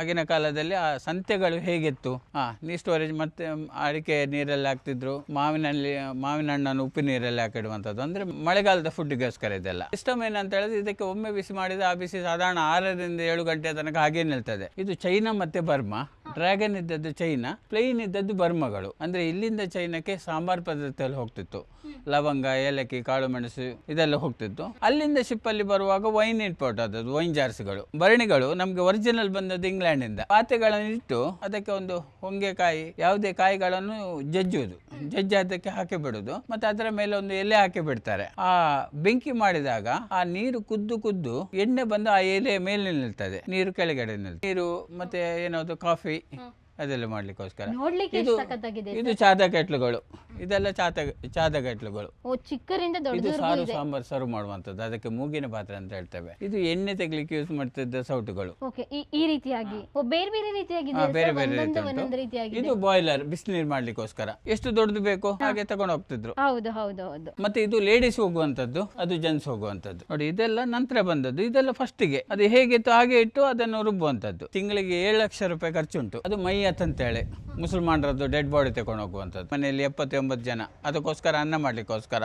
ಆಗಿನ ಕಾಲದಲ್ಲಿ ಆ ಸಂತೆಗಳು ಹೇಗಿತ್ತು? ಹಾ ನೀ ಸ್ಟೋರೇಜ್ ಮತ್ತೆ ಅಡಿಕೆ ನೀರಲ್ಲಿ ಹಾಕ್ತಿದ್ರು, ಮಾವಿನಲ್ಲಿ, ಮಾವಿನ ಹಣ್ಣನ್ನು ಉಪ್ಪು ನೀರಲ್ಲಿ ಹಾಕಿಡುವಂಥದ್ದು. ಅಂದ್ರೆ ಮಳೆಗಾಲದ ಫುಡ್ಗೋಸ್ಕರ ಇದೆಲ್ಲ. ಸಿಸ್ಟಮ್ ಏನಂತ ಹೇಳಿದ್ರೆ ಇದಕ್ಕೆ ಒಮ್ಮೆ ಬಿಸಿ ಮಾಡಿದ ಆ ಬಿಸಿ ಸಾಧಾರಣ ಆರರಿಂದ ಏಳು ಗಂಟೆ ತನಕ ಹಾಗೆ ನಿಲ್ತದೆ. ಇದು ಚೈನಾ ಮತ್ತೆ ಬರ್ಮಾ? ಡ್ರ್ಯಾಗನ್ ಇದ್ದದ್ದು ಚೈನಾ ಪ್ಲೇನ್ ಇದ್ದದ್ದು ಬರ್ಮಗಳು. ಅಂದ್ರೆ ಇಲ್ಲಿಂದ ಚೈನಾಕ್ಕೆ ಸಾಂಬಾರ್ ಪದ್ಧತಿಯಲ್ಲಿ ಹೋಗ್ತಿತ್ತು. ಲವಂಗ ಏಲಕ್ಕಿ ಕಾಳು ಮೆಣಸು ಇದೆಲ್ಲ ಹೋಗ್ತಿತ್ತು. ಅಲ್ಲಿಂದ ಶಿಪ್ ಅಲ್ಲಿ ಬರುವಾಗ ವೈನ್ ಇಂಪೋರ್ಟ್ ಆದದ್ದು ವೈನ್ ಜಾರ್ಸ್ಗಳು. ಭರಣಿಗಳು ನಮಗೆ ಒರಿಜಿನಲ್ ಬಂದದ್ದು ಇಂಗ್ಲೆಂಡ್ ಇಂದ ಪಾತ್ರೆಗಳನ್ನು ಇಟ್ಟು ಅದಕ್ಕೆ ಒಂದು ಹೊಂಗೆಕಾಯಿ ಯಾವುದೇ ಕಾಯಿಗಳನ್ನು ಜಜ್ಜುವುದು. ಜಜ್ಜಿ ಅದಕ್ಕೆ ಹಾಕಿ ಬಿಡುದು ಮತ್ತೆ ಅದರ ಮೇಲೆ ಒಂದು ಎಲೆ ಹಾಕಿ ಬಿಡ್ತಾರೆ ಆ ಬೆಂಕಿ ಮಾಡಿದಾಗ ಆ ನೀರು ಕುದ್ದು ಕುದ್ದು ಎಣ್ಣೆ ಬಂದು ಆ ಎಲೆಯ ಮೇಲೆ ನಿಲ್ತದೆ. ನೀರು ಕೆಳಗಡೆ ನಿಲ್ತದೆ. ನೀರು ಮತ್ತೆ ಏನಾದ್ರು ಕಾಫಿ Oh. ಅದೆಲ್ಲ ಮಾಡ್ಲಿಕ್ಕೋಸ್ಕರ. ನೋಡ್ಲಿಕ್ಕೆ ಇದು ಎಷ್ಟು ಸಖತ್ತಾಗಿದೆ ಇದು ಚಾದ ಕೆಟ್ಲುಗಳು. ಇದೆಲ್ಲ ಚಾತ ಚಾದ ಕೆಟ್ಲುಗಳು. ಓ ಚಿಕ್ಕರಿಂದ ಇದು ಸಾರು ಸಾಂಬಾರ್ ಸರ್ವ್ ಮಾಡುವಂತದ್ದು ಅದಕ್ಕೆ ಮೂಗಿನ ಪಾತ್ರೆ ಅಂತ ಹೇಳ್ತೇವೆ. ಇದು ಎಣ್ಣೆ ತೆಗ್ಲಿಕ್ಕೆ ಯೂಸ್ ಮಾಡ್ತಿದ್ದ ಸೌಟುಗಳು. ಓಕೆ ಈ ರೀತಿಯಾಗಿ. ಬೇರೆ ಬೇರೆ ರೀತಿಯಾಗಿ ಬೇರೆ ಬೇರೆ ರೀತಿಯಾಗಿ ಇದು ಬಾಯ್ಲರ್ ಬಿಸಿನೀರು ಮಾಡ್ಲಿಕ್ಕೋಸ್ಕರ. ಎಷ್ಟು ದೊಡ್ಡದು ಬೇಕು ಹಾಗೆ ತಗೊಂಡು ಹೋಗ್ತಿದ್ರು. ಹೌದು ಹೌದು ಹೌದು. ಮತ್ತೆ ಇದು ಲೇಡೀಸ್ ಹೋಗುವಂತದ್ದು ಅದು ಜೆಂಟ್ಸ್ ಹೋಗುವಂತದ್ದು ನೋಡಿ ಇದೆಲ್ಲ ನಂತರ ಬಂದದ್ದು. ಇದೆಲ್ಲ ಫಸ್ಟಿಗೆ ಅದು ಹೇಗಿತ್ತು ಹಾಗೆ ಇಟ್ಟು ಅದನ್ನು ರುಬ್ಬುವಂತದ್ದು ತಿಂಗಳಿಗೆ ಏಳು ಲಕ್ಷ ರೂಪಾಯಿ ಖರ್ಚುಂಟು. ಅದು ಮೈಯತ್ ಅಂತೇಳಿ ಮುಸಲ್ಮಾನರದ್ದು ಡೆಡ್ ಬಾಡಿ ತಗೊಂಡು ಹೋಗುವಂಥದ್ದು ಮನೆಯಲ್ಲಿ ಎಪ್ಪತ್ತೊಂಬತ್ತು ಜನ. ಅದಕ್ಕೋಸ್ಕರ ಅನ್ನ ಮಾಡಲಿಕ್ಕೋಸ್ಕರ.